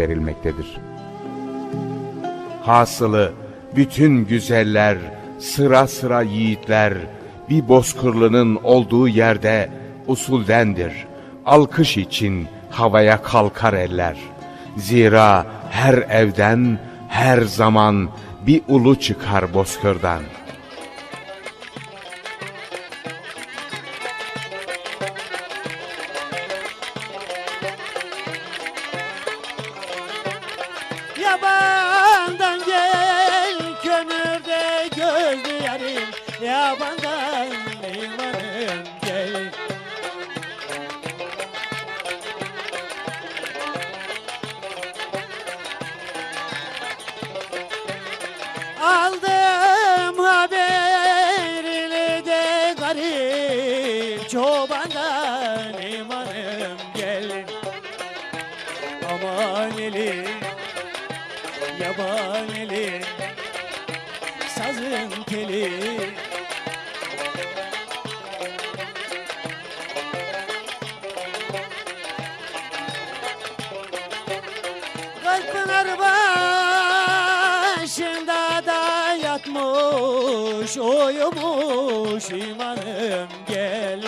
verilmektedir. Hasılı bütün güzeller, sıra sıra yiğitler, bir bozkırlının olduğu yerde usuldendir. Alkış için havaya kalkar eller. Zira her evden, her zaman bir ulu çıkar bozkırdan. Yabandan gel kömürde gözlü yarim. Yabandan limanım gel. Aldım haberini de garip çobandan limanım gel. Aman eli yaban eli Sazın teli. Kalpınar başında da yatmış Uyumuş imanım gel